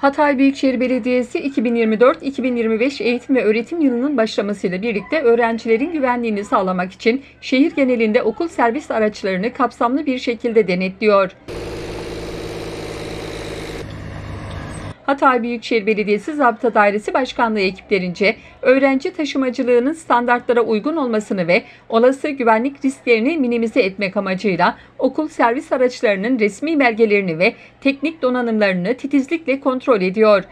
Hatay Büyükşehir Belediyesi 2024-2025 eğitim ve öğretim yılının başlamasıyla birlikte öğrencilerin güvenliğini sağlamak için şehir genelinde okul servis araçlarını kapsamlı bir şekilde denetliyor. Hatay Büyükşehir Belediyesi Zabıta Dairesi Başkanlığı ekiplerince öğrenci taşımacılığının standartlara uygun olmasını ve olası güvenlik risklerini minimize etmek amacıyla okul servis araçlarının resmi belgelerini ve teknik donanımlarını titizlikle kontrol ediyor.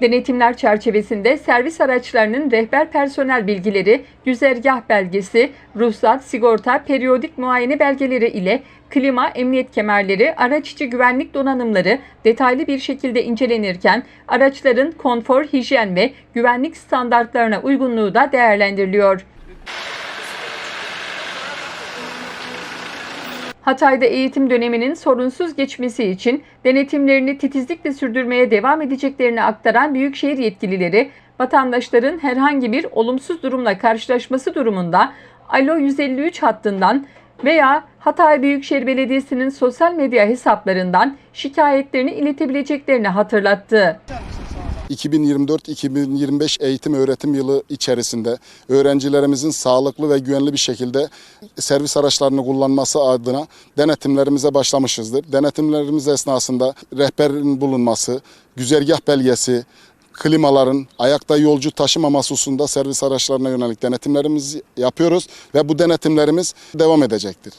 Denetimler çerçevesinde servis araçlarının rehber personel bilgileri, güzergah belgesi, ruhsat, sigorta, periyodik muayene belgeleri ile klima, emniyet kemerleri, araç içi güvenlik donanımları detaylı bir şekilde incelenirken araçların konfor, hijyen ve güvenlik standartlarına uygunluğu da değerlendiriliyor. Hatay'da eğitim döneminin sorunsuz geçmesi için denetimlerini titizlikle sürdürmeye devam edeceklerini aktaran büyükşehir yetkilileri, vatandaşların herhangi bir olumsuz durumla karşılaşması durumunda Alo 153 hattından veya Hatay Büyükşehir Belediyesi'nin sosyal medya hesaplarından şikayetlerini iletebileceklerini hatırlattı. 2024-2025 eğitim öğretim yılı içerisinde öğrencilerimizin sağlıklı ve güvenli bir şekilde servis araçlarını kullanması adına denetimlerimize başlamışızdır. Denetimlerimiz esnasında rehberin bulunması, güzergah belgesi, klimaların ayakta yolcu taşımaması hususunda servis araçlarına yönelik denetimlerimizi yapıyoruz ve bu denetimlerimiz devam edecektir.